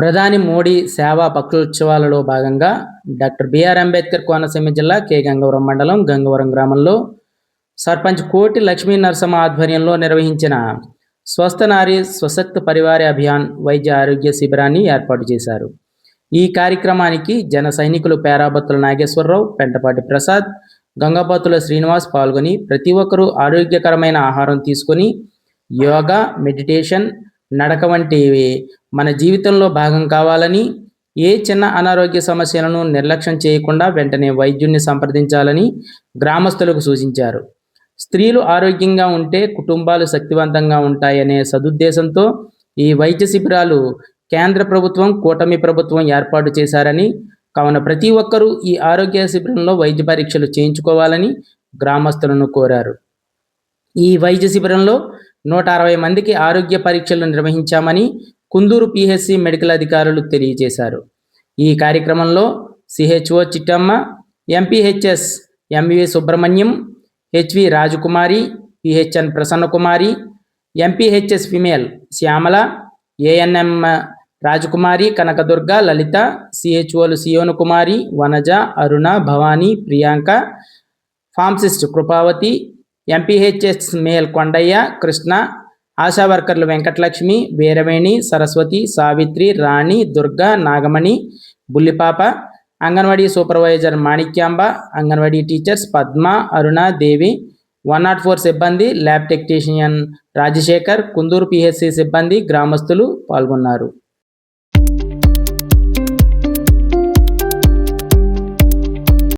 ప్రధాని మోడీ సేవా పక్షోత్సవాలలో భాగంగా డాక్టర్ బిఆర్ అంబేద్కర్ కోనసీమ జిల్లా కె. గంగవరం మండలం గంగవరం గ్రామంలో సర్పంచ్ కోటి లక్ష్మీ నరసమ్మ ఆధ్వర్యంలో నిర్వహించిన స్వస్థ నారి స్వశక్త పరివార అభియాన్ వైద్య ఆరోగ్య శిబిరాన్ని ఏర్పాటు చేశారు. ఈ కార్యక్రమానికి జన సైనికులు పేరాబత్తుల నాగేశ్వరరావు పెంటపాటి ప్రసాద్ గంగబత్తుల శ్రీనివాస్ పాల్గొని ప్రతి ఒక్కరూ ఆరోగ్యకరమైన ఆహారం తీసుకొని యోగా మెడిటేషన్ నడక వంటివి. మన జీవితంలో భాగం కావాలని ఏ చిన్న అనారోగ్య సమస్యలను నిర్లక్ష్యం చేయకుండా వెంటనే వైద్యుణ్ణి సంప్రదించాలని గ్రామస్తులకు సూచించారు. స్త్రీలు ఆరోగ్యంగా ఉంటే కుటుంబాలు శక్తివంతంగా ఉంటాయనే సదుద్దేశంతో ఈ వైద్య శిబిరాలు కేంద్ర ప్రభుత్వం కూటమి ప్రభుత్వం ఏర్పాటు చేశారని కావున ప్రతి ఒక్కరూ ఈ ఆరోగ్య శిబిరంలో వైద్య పరీక్షలు చేయించుకోవాలని గ్రామస్తులను కోరారు. ఈ వైద్య శిబిరంలో నూట అరవై మందికి ఆరోగ్య పరీక్షలు నిర్వహించామని కుందూరు పిహెచ్సి మెడికల్ అధికారులు తెలియజేశారు. ఈ కార్యక్రమంలో CHO Chittamma MPHS MV Subrahmanyam HV Rajakumari PHN Prasannakumari MPHS female Shyamala ANM Rajakumari Kanakadurga Lalitha సిహెచ్ఓలు సియోను Kumari Vanaja Aruna Bhavani Priyanka pharmacist Krupavathi MPHS male Kondaiah Krishna ASHA వర్కర్లు Venkatalakshmi Veeraveni Saraswathi Savitri Rani Durga Nagamani Bullipapa anganwadi supervisor Manikyamba anganwadi teachers Padma Aruna Devi one nought four సిబ్బంది lab technician Rajasekhar Kunduru PHC సిబ్బంది గ్రామస్తులు పాల్గొన్నారు.